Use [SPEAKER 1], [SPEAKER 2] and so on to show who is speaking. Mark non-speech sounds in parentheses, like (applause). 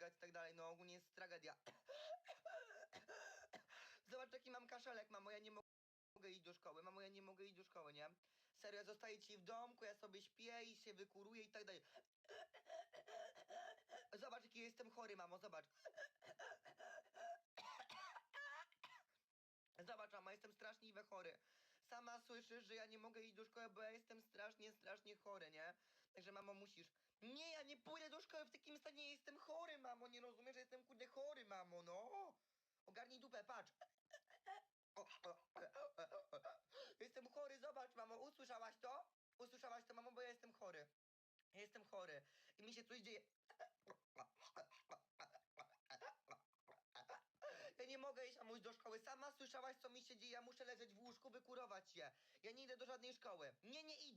[SPEAKER 1] żygać i tak dalej. No ogólnie jest tragedia. (coughs) Zobacz jaki mam kaszelek, mamo, ja nie mo- mogę iść do szkoły, mamo, ja nie mogę iść do szkoły, nie? Serio, zostaję ci w domku, ja sobie śpię i się wykuruję i tak dalej. Zobacz jaki jestem chory, mamo, zobacz. (coughs) Zobacz, mama, jestem straszliwie chory. Sama słyszysz, że ja nie mogę iść do szkoły, bo ja jestem strasznie, strasznie chory, nie? Także, mamo, musisz. Nie, ja nie pójdę do szkoły w takim stanie, jestem chory, nie rozumiesz, że jestem kurde chory, mamo, no. Ogarnij dupę, patrz. Jestem chory, zobacz, mamo, usłyszałaś to? Usłyszałaś to, mamo, bo ja jestem chory. Jestem chory i mi się coś dzieje. Ja nie mogę iść amuś do szkoły. Sama słyszałaś, co mi się dzieje. Ja muszę leżeć w łóżku, wykurować się. Ja nie idę do żadnej szkoły. Nie, nie idę,